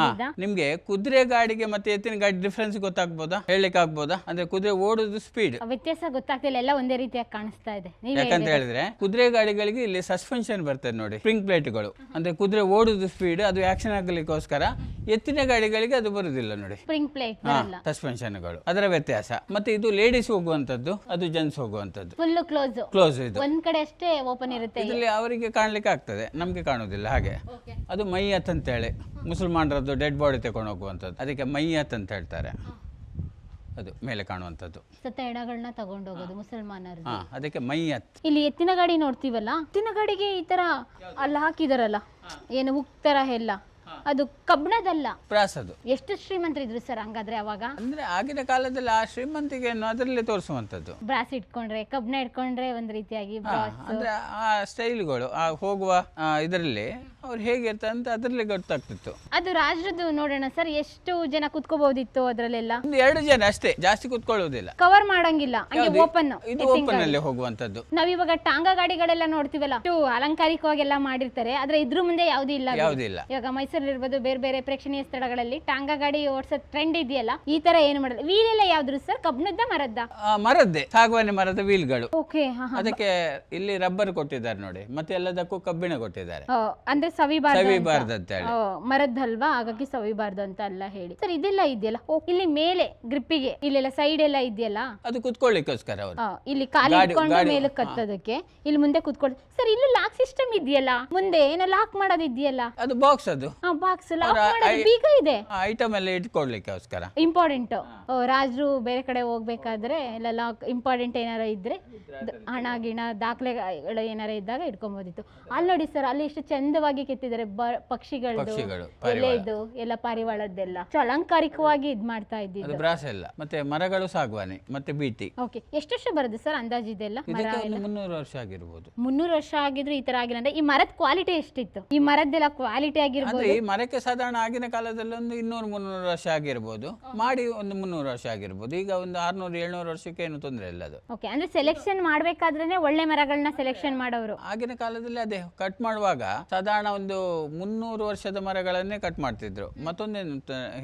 ನಿಮ್ಗೆ ಕುದುರೆ ಗಾಡಿಗೆ ಮತ್ತೆ ಎತ್ತಿನ ಗಾಡಿ ಡಿಫ್ರೆನ್ಸ್ ಗೊತ್ತಾಗ್ಬೋದಾ? ಹೇಳಲಿಕ್ಕೆ ಆಗ್ಬೋದಾ? ಅಂದ್ರೆ ಕುದುರೆ ಓಡುದು ಸ್ಪೀಡ್ ವ್ಯತ್ಯಾಸ ಗೊತ್ತಾಗ್ತಿಲ್ಲ ಎಲ್ಲ ಒಂದೇ ರೀತಿಯಾಗಿ ಕಾಣಿಸ್ತಾ ಇದೆ. ಯಾಕಂತ ಹೇಳಿದ್ರೆ ಕುದುರೆ ಗಾಡಿಗಳಿಗೆ ಇಲ್ಲಿ ಸಸ್ಪೆನ್ಷನ್ ಬರ್ತದೆ ನೋಡಿ ಸ್ಪ್ರಿಂಗ್ ಪ್ಲೇಟ್ಗಳು ಅಂದ್ರೆ ಕುದುರೆ ಓಡುದು ಸ್ಪೀಡ್ ಅದು ಆಕ್ಷನ್ ಆಗಲಿಕ್ಕೋಸ್ಕರ ಎತ್ತಿನ ಗಾಡಿಗಳಿಗೆ ಅದು ಬರುದಿಲ್ಲ ನೋಡಿ. ಸ್ಪ್ರಿಂಗ್ ಪ್ಲೇಟ್ ಸಸ್ಪೆನ್ಶನ್ ಬರಲ್ಲ. ಸಸ್ಪೆನ್ಷನ್ಗಳು ಅದರ ವ್ಯತ್ಯಾಸ. ಮತ್ತೆ ಇದು ಲೇಡೀಸ್ ಹೋಗುವಂತದ್ದು ಅದು ಜೆಂಟ್ಸ್ ಹೋಗುವಂತದ್ದು ಫುಲ್ ಕ್ಲೋಸ್ ಕ್ಲೋಸ್ ಇದು. ಒಂದ್ ಕಡೆ ಅಷ್ಟೇ ಓಪನ್ ಇರುತ್ತೆ ಇಲ್ಲಿ ಅವರಿಗೆ ಕಾಣ್ಲಿಕ್ಕೆ ಆಗ್ತದೆ. ನಮ್ಗೆ ಕಾಣುದಿಲ್ಲ ಹಾಗೆ. ಅದು ಮೈಯತ್ ಅಂತೇಳಿ ಮುಸಲ್ಮಾನರದ್ದು ಡೆಡ್ ಬಾಡಿ ತಗೊಂಡು ಹೋಗುವಂತದ್ದು ಅದಕ್ಕೆ ಮೈಯತ್ ಅಂತ ಹೇಳ್ತಾರೆ. ಅದು ಮೇಲೆ ಕಾಣುವಂಥದ್ದು. ಸತ್ತ ಎಡಗಳನ್ನ ತಗೊಂಡು ಹೋಗೋದು ಮುಸಲ್ಮಾನರು ಹಾ ಅದಕ್ಕೆ ಮೈಯತ್ ಇಲ್ಲಿ ಎತ್ತಿನ ಗಾಡಿ ನೋಡ್ತೀವಲ್ಲ? ಎತ್ತಿನ ಗಾಡಿಗೆ ಈ ತರ ಅಲ್ಲಿ ಹಾಕಿದಾರಲ್ಲ? ಏನು ಹುಕ್ ತರ ಎಲ್ಲ? ಅದು ಕಬ್ಬಣದಲ್ಲ ಪ್ರಾಸದು. ಅದು ಎಷ್ಟು ಶ್ರೀಮಂತರಿದ್ರು ಸರ್ ಹಂಗಾದ್ರೆ ಅವಾಗ? ಅಂದ್ರೆ ಆಗಿನ ಕಾಲದಲ್ಲಿ ಆ ಶ್ರೀಮಂತಿಗೆಯನ್ನು ಅದರಲ್ಲಿ ತೋರಿಸುವಂತದ್ದು ಬ್ರಾಸ್ ಇಟ್ಕೊಂಡ್ರೆ ಕಬ್ಬಣ ಇಟ್ಕೊಂಡ್ರೆ ಒಂದ್ ರೀತಿಯಾಗಿ ಅಂದ್ರೆ ಆ ಸ್ಟೈಲ್ಗಳು ಆ ಹೋಗುವ ಇದರಲ್ಲಿ ಅವ್ರು ಹೇಗಿರ್ತಾರೆ ಅಂತ ಅದರಲ್ಲಿ ಗೊತ್ತಾಗ್ತಿತ್ತು. ಅದು ರಾಜ್ರದ್ದು ನೋಡೋಣ ಸರ್ ಎಷ್ಟು ಜನ ಕುತ್ಕೋಬಹುದಿತ್ತು ಅದ್ರಲ್ಲೆಲ್ಲ? ಒಂದು ಎರಡು ಜನ ಅಷ್ಟೇ ಜಾಸ್ತಿ ಕುತ್ಕೊಳ್ಳುವುದಿಲ್ಲ. ಕವರ್ ಮಾಡಂಗಿಲ್ಲ ಹಂಗೆ ಓಪನ್ ಇದು ಓಪನ್ ಅಲ್ಲಿ ಹೋಗುವಂತದ್ದು ನಾವಿವಾಗ ಟಾಂಗಾ ಗಾಡಿಗಳೆಲ್ಲ ನೋಡ್ತೀವಲ್ಲ ಅಲಂಕಾರಿಕವಾಗಿ ಅಲಂಕಾರಿಕವಾಗೆಲ್ಲ ಮಾಡಿರ್ತಾರೆ ಆದ್ರೆ ಇದ್ರ ಮುಂದೆ ಯಾವ್ದು ಇಲ್ಲ ಯಾವ್ದು ಯಾವುದಿಲ್ಲ ಇವಾಗ ಮೈಸೂರಲ್ಲಿ ಇರ್ಬೋದು ಬೇರೆ ಬೇರೆ ಪ್ರೇಕ್ಷಣೀಯ ಸ್ಥಳಗಳಲ್ಲಿ. ಟಾಂಗ ಗಾಡಿ ಓಡಿಸೋ ಟ್ರೆಂಡ್ ಇದೆಯಲ್ಲ ಈ ತರ ಏನು ಮಾಡಲ್ಲ ವೀಲ್ ಎಲ್ಲ ಯಾವ್ದು ಸರ್ ಕಬ್ಬಣದ ಮರದ್ದ ಆ, ಮರದ್ದೇ. ಸಾಗವಾನಿ ಮರದ ವೀಲ್ಗಳು ಓಕೆ ಅದಕ್ಕೆ ಇಲ್ಲಿ ರಬ್ಬರ್ ಕೊಟ್ಟಿದ್ದಾರೆ ನೋಡಿ. ಮತ್ತೆ ಎಲ್ಲದಕ್ಕೂ ಕಬ್ಬಿಣ ಕೊಟ್ಟಿದ್ದಾರೆ. ಅಂದ್ರೆ ಸವಿಬಾರ್ದು ಅಂತ. ಸವಿಬಾರ್ದು ಅಂತ ಹೇಳಿ ಮರದ್ದಲ್ವಾ? ಹಾಗಾಗಿ ಸವಿಬಾರ್ದು ಅಂತ ಎಲ್ಲ ಹೇಳಿ. ಸರ್ ಇದೆಲ್ಲ ಇದೆಯಲ್ಲ? ಓ ಇಲ್ಲಿ ಮೇಲೆ ಗ್ರಿಪ್ಪಿಗೆ ಇಲ್ಲೆಲ್ಲ ಸೈಡ್ ಎಲ್ಲ ಇದೆಯಲ್ಲ? ಅದು ಕುತ್ಕೊಳ್ಳಿಕ್ಕೋಸ್ಕರ ಅವರು. ಆ, ಇಲ್ಲಿ ಕಾಲು ಗಾಡಿ- ಇಟ್ಕೊಂಡು ಗಾಡಿ- ಮೇಲೆ ಕತ್ತೋದಕ್ಕೆ ಇಲ್ಲಿ ಮುಂದೆ ಕುತ್ಕೊಳ್ಳಿ. ಸರ್ ಇಲ್ಲಿ ಲಾಕ್ ಸಿಸ್ಟಮ್ ಇದೆಯಲ್ಲ? ಮುಂದೆ ಏನೋ ಲಾಕ್ ಮಾಡೋದು ಇದೆಯಲ್ಲ ಅದು ಬಾಕ್ಸ್ ಅದು. ಬಾಕ್ಸ್ ಲಾಕ್ ಮಾಡೋದು ಐ- ಬೀಗ ಇದೆ. ಐಟಮ್ ಎಲ್ಲ ಇಟ್ಕೊಳ್ಲಿಕ್ಕೋಸ್ಕರ ಇಂಪಾರ್ಟೆಂಟ್ ರಾಜರು ಬೇರೆ ಕಡೆ ಹೋಗ್ಬೇಕಾದ್ರೆ ಎಲ್ಲ ಲಾಕ್ ಇಂಪಾರ್ಟೆಂಟ್ ಏನಾರ ಇದ್ರೆ ದ- ಹಣ ಗಿಣ ದಾಖಲೆಗಳು ಏನಾರ ಇದ್ದಾಗ ಇಟ್ಕೊಬೋದಿತ್ತು. ಅಲ್ಲಿ ನೋಡಿ ಸರ್ ಅಲ್ಲಿ ಎಷ್ಟು ಚಂದವಾಗಿ ಕೆತ್ತಿದ್ದಾರೆ. ಬ- ಪಕ್ಷಿಗಳದ್ದು ಪಕ್ಷಿಗಳು ಎಲೆದು ಎಲ್ಲ ಪಾರಿವಾಳದ್ದೆಲ್ಲ. ಅಲಂಕಾರಿಕವಾಗಿ ಇದ್ ಮಾಡ್ತಾ ಇದ್ದಿದ್ದು. ಅದು ಬ್ರಾಸ್ ಎಲ್ಲ. ಮತ್ತೆ ಮರಗಳು ಸಾಗುವಾನೆ ಮತ್ತೆ ಬೀಟಿ ಓಕೆ ಎಷ್ಟು ವರ್ಷ ಬರುತ್ತೆ ಸರ್ ಅಂದಾಜು ಇದೆಲ್ಲ ಮರ ಇದಕ್ಕೆ ಎಲ್ಲ? ಒಂದು ಮುನ್ನೂರು ವರ್ಷ ಆಗಿರ್ಬೋದು. ಮುನ್ನೂರು ವರ್ಷ ಆಗಿದ್ರು ಈ ತರ ಆಗಿಲ್ಲ ಅಂದ್ರೆ ಈ ಮರದ ಕ್ವಾಲಿಟಿ ಎಷ್ಟಿತ್ತು? ಈ ಮರದ್ದೆಲ್ಲ ಕ್ವಾಲಿಟಿ ಆಗಿರ್ಬೋದು? ಈ ಮರಕ್ಕೆ ಸಾಧಾರಣ ಆಗಿನ ಕಾಲದಲ್ಲಿ ಒಂದು ಇನ್ನೂರು ಮುನ್ನೂರು ವರ್ಷ ಆಗಿರ್ಬೋದು. ಮಾಡಿ ಒಂದು ಮುನ್ನೂರು ವರ್ಷ ಆಗಿರ್ಬೋದು. ಈಗ ಒಂದು ಆರ್ನೂರು ಏಳ್ನೂರು ವರ್ಷಕ್ಕೆ ಏನು ತೊಂದರೆ ಇಲ್ಲ ಅದು. ಓಕೆ ಅಂದ್ರೆ ಸೆಲೆಕ್ಷನ್ ಮಾಡ್ಬೇಕಾದ್ರೆ ಒಳ್ಳೆ ಮರಗಳನ್ನ ಸೆಲೆಕ್ಷನ್ ಮಾಡೋರು. ಆಗಿನ ಕಾಲದಲ್ಲಿ ಅದೇ ಕಟ್ ಮಾಡುವಾಗ ಸಾಧಾರಣ ಒಂದು ಮುನ್ನೂರು ವರ್ಷದ ಮರಗಳನ್ನೇ ಕಟ್ ಮಾಡ್ತಿದ್ರು. ಮತ್ತೊಂದೇನು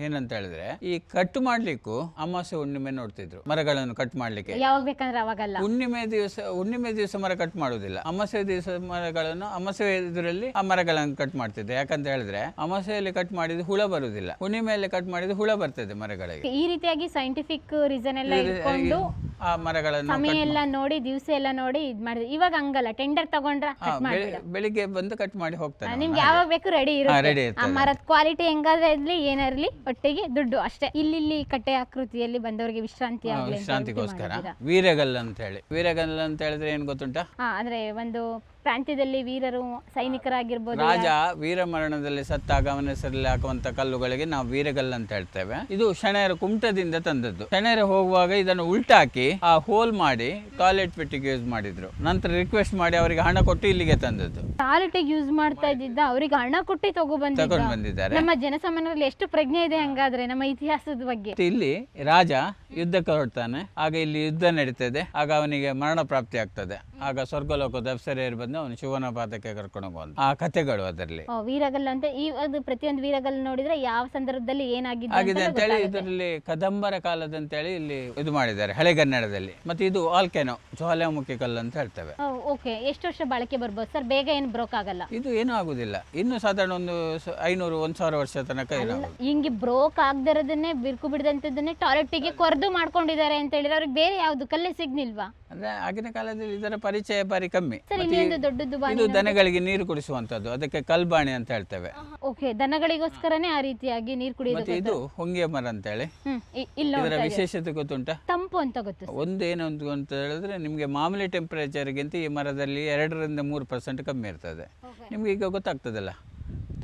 ಏನಂತ ಹೇಳಿದ್ರೆ ಈ ಕಟ್ ಮಾಡ್ಲಿಕ್ಕೂ ಅಮಾವಾಸ್ಯೆ ಹುಣ್ಣಿಮೆ ನೋಡ್ತಿದ್ರು ಮರಗಳನ್ನು ಕಟ್ ಮಾಡ್ಲಿಕ್ಕೆ. ಯಾವಾಗ ಬೇಕಂದ್ರೆ ಅವಾಗಲ್ಲ. ಹುಣ್ಣಿಮೆ ದಿವಸ ಹುಣ್ಣಿಮೆ ದಿವಸ ಮರ ಕಟ್ ಮಾಡುವುದಿಲ್ಲ. ಅಮಾಸೆ ದಿವಸ ಮರಗಳನ್ನು ಅಮಾಸೆ ಇದರಲ್ಲಿ ಆ ಮರಗಳನ್ನು ಕಟ್ ಮಾಡ್ತಿದ್ದೆ ಯಾಕಂತ ಹೇಳಿದ್ರೆ ಅಮಾಸೆಯಲ್ಲಿ ಕಟ್ ಮಾಡಿದ್ರೆ ಹುಳ ಬರುವುದಿಲ್ಲ. ಹುಣ್ಣಿಮೆಯಲ್ಲಿ ಕಟ್ ಮಾಡಿದ್ರೆ ಹುಳ ಬರ್ತದೆ ಮರಗಳಿಗೆ. ಈ ರೀತಿಯಾಗಿ ಸೈಂಟಿಫಿಕ್ ರೀಸನ್ ಎಲ್ಲ ಇಟ್ಕೊಂಡು ಆ ಮರಗಳನ್ನು ಸಮಯ ಎಲ್ಲ ನೋಡಿ ದಿವಸ ಎಲ್ಲ ನೋಡಿ ಇದ್ ಮಾಡಿದ್ರೆ ಇವಾಗ ಹಂಗಲ್ಲ ಟೆಂಡರ್ ತಗೊಂಡ್ರ ಆ, ಬೆಳಿ- ಬೆಳಿಗ್ಗೆ ಬಂದು ಕಟ್ ಮಾಡಿ ಹೋಗ್ತಾರೆ ನಿಮ್ಗೆ ಯಾವಾಗ ಬೇಕು ರೆಡಿ ಹಾ, ಇರುತ್ತೆ. ಆ ಇರ್ತದೆ. ಮರದ ಕ್ವಾಲಿಟಿ ಹೆಂಗಾದ್ರೆ ಇರ್ಲಿ ಏನಿರ್ಲಿ ಒಟ್ಟಿಗೆ ದುಡ್ಡು ಅಷ್ಟೇ. ಇಲ್ಲಿ ಇಲ್ಲಿ ಕಟ್ಟೆ ಆಕೃತಿಯಲ್ಲಿ ಬಂದವರಿಗೆ ವಿಶ್ರಾಂತಿ ಆಗ್ಲಿ ಅಂತ ವಿಶ್ರಾಂತಿಗೋಸ್ಕರ. ವೀರಗಲ್ ಅಂತ ಹೇಳಿ. ವೀರಗಲ್ ಅಂತ ಹೇಳಿದ್ರೆ ಏನ್ ಗೊತ್ತುಂಟಾ? ಹಾ ಅಂದ್ರೆ ಒಂದು ಪ್ರಾಂತ್ಯದಲ್ಲಿ ವೀರರು ಸೈನಿಕರಾಗಿರ್ಬೋದು ರಾಜ ವೀರ ಮರಣದಲ್ಲಿ ಸತ್ತಾಗ ಅವನ ಹೆಸರಲ್ಲಿ ಹಾಕುವಂತ ಕಲ್ಲುಗಳಿಗೆ ನಾವು ವೀರಗಲ್ಲು ಅಂತ ಹೇಳ್ತೇವೆ. ಇದು ಶಣೆಯರ ಕುಮಟದಿಂದ ತಂದದ್ದು. ಶಣೆಯರ ಹೋಗುವಾಗ ಇದನ್ನು ಉಲ್ಟಾಕಿ ಆ ಹೋಲ್ ಮಾಡಿ ಟಾಯ್ಲೆಟ್ ಪೆಟ್ಟಿಗೆ ಯೂಸ್ ಮಾಡಿದ್ರು. ನಂತರ ರಿಕ್ವೆಸ್ಟ್ ಮಾಡಿ ಅವರಿಗೆ ಹಣ ಕೊಟ್ಟು ಇಲ್ಲಿಗೆ ತಂದದ್ದು. ಟಾಯ್ಲೆಟಿಗೆ ಯೂಸ್ ಮಾಡ್ತಾ ಇದ್ದಿದ್ದ ಅವರಿಗೆ ಹಣ ಕೊಟ್ಟಿ ತಗೊಂಡ್ ತಗೊಂಡು ಬಂದಿದ್ದಾರೆ. ನಮ್ಮ ಜನಸಾಮಾನ್ಯರಲ್ಲಿ ಎಷ್ಟು ಪ್ರಜ್ಞೆ ಇದೆ ಹಂಗಾದ್ರೆ ನಮ್ಮ ಇತಿಹಾಸದ ಬಗ್ಗೆ. ಮತ್ತೆ ಇಲ್ಲಿ ರಾಜ ಯುದ್ಧಕ್ಕೆ ಹೊರಡ್ತಾನೆ. ಆಗ ಇಲ್ಲಿ ಯುದ್ಧ ನಡೀತದೆ. ಆಗ ಅವನಿಗೆ ಮರಣ ಪ್ರಾಪ್ತಿ ಆಗ್ತದೆ ಆಗ ಸ್ವರ್ಗಲೋಕದ ಅಪ್ಸರೆಯರು ಬಂದು ಅವನು ಶಿವನ ಪಾದಕ್ಕೆ ಕರ್ಕೊಂಡು ಹೋಗುವಂತ ಆ ಕಥೆಗಳು ಅದರಲ್ಲಿ. ವೀರಗಲ್ ಅಂತ ಈ ಅದು ಪ್ರತಿಯೊಂದು ವೀರಗಲ್ ನೋಡಿದ್ರೆ ಯಾವ ಸಂದರ್ಭದಲ್ಲಿ ಏನಾಗಿದೆ ಆಗಿದೆ ಹೇಳಿ ಅಂತೇಳಿ ಕದಂಬರ ಇದರಲ್ಲಿ ಕದಂಬರ ಕಾಲದಂತೇಳಿ ಇಲ್ಲಿ ಇದು ಮಾಡಿದ್ದಾರೆ ಹಳೆಗನ್ನಡದಲ್ಲಿ ಮತ್ತೆ ಇದು ಆಲ್ಕೆನೋ ಜ್ವಾಲಾಮುಖಿ ಕಲ್ಲು ಅಂತ ಹೇಳ್ತೇವೆ. ಓಕೆ. ಎಷ್ಟು ವರ್ಷ ಬಾಳಿಕೆ ಬರ್ಬೋದು? ಸರ್ ಬೇಗ ಏನು ಬ್ರೋಕ್ ಆಗಲ್ಲ? ಇದು ಏನೂ ಆಗುದಿಲ್ಲ. ಇನ್ನು ಸಾಧಾರಣ ಒಂದು ಸ- ಐನೂರು ಒಂದ್ ಸಾವಿರ ವರ್ಷ ತನಕ ಏನಾಗುದು. ಹಿಂಗೆ ಬ್ರೋಕ್ ಆಗದಿರೋದನ್ನೇ ಬಿರುಕು ಬಿಡದಂತದನ್ನೇ ಟಾಯ್ಲೆಟಿಗೆ ಕೊರ್ದು ಮಾಡ್ಕೊಂಡಿದ್ದಾರೆ ಅಂತ ಹೇಳಿದ್ರೆ ಅವ್ರಿಗೆ ಬೇರೆ ಯಾವ್ದು ಕಲ್ಲೇ ಸಿಗ್ನಿಲ್ವಾ ಅಂದ್ರೆ ಆಗಿನ ಕಾಲದಲ್ಲಿ ಇದರ ಪರಿಚಯ ಬಾರಿ ಕಮ್ಮಿ. ಸರ್ ಮತ್ತೆ ದೊಡ್ಡದು ಇದು ದನಗಳಿಗೆ ನೀರು ಕುಡಿಸುವಂತದ್ದು ಅದಕ್ಕೆ ಕಲ್ಬಾಣಿ ಅಂತ ಹೇಳ್ತೇವೆ. ಓಕೆ ದನಗಳಿಗೋಸ್ಕರನೇ ಆ ರೀತಿಯಾಗಿ ನೀರು ಕುಡಿಯೋದು ಮತ್ತೆ ಇದು ಹೊಂಗೆ ಮರ ಅಂತ ಹೇಳಿ. ಹ್ಮ್ ಇ- ಇಲ್ಲ ಇದರ ವಿಶೇಷತೆ ಗೊತ್ತುಂಟ? ತಂಪು ಅಂತ ಗೊತ್ತು ಒಂದು ಏನೊಂದು ಅಂತ ಹೇಳಿದ್ರೆ ನಿಮಗೆ ಮಾಮೂಲಿ ಟೆಂಪರೇಚರ್ಗಿಂತ ಈ ಮರದಲ್ಲಿ ಎರಡರಿಂದ ಮೂರು ಪರ್ಸೆಂಟ್ ಕಮ್ಮಿ ಇರ್ತದೆ. ನಿಮ್ಗೆ ಈಗ ಗೊತ್ತಾಗ್ತದಲ್ಲ.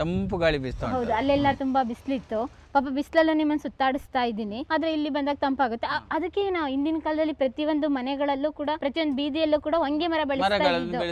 ತಂಪು ಗಾಳಿ ಬೀಸ್ತಾ ಉಂಟು. ಹೌದು ಅಲ್ಲೆಲ್ಲ ತುಂಬಾ ಬಿಸಿಲಿತ್ತು. ಪಾಪ ಬಿಸಿಲಲ್ಲೂ ನಿಮ್ಮನ್ನು ಸುತ್ತಾಡಿಸ್ತಾ ಇದ್ದೀನಿ. ಆದ್ರೆ ಇಲ್ಲಿ ಬಂದಾಗ ತಂಪಾಗುತ್ತೆ. ಅದಕ್ಕೆ ನಾವು ಹಿಂದಿನ ಕಾಲದಲ್ಲಿ ಪ್ರತಿಯೊಂದು ಮನೆಗಳಲ್ಲೂ ಕೂಡ ಪ್ರತಿಯೊಂದು ಬೀದಿಯಲ್ಲೂ ಕೂಡ ಹೊಂಗೆ ಮರ ಬೆಳೆಸ್ತಾ ಮರಗಳನ್ನು ಇದ್ದು. ಬೆಳೆಸಿ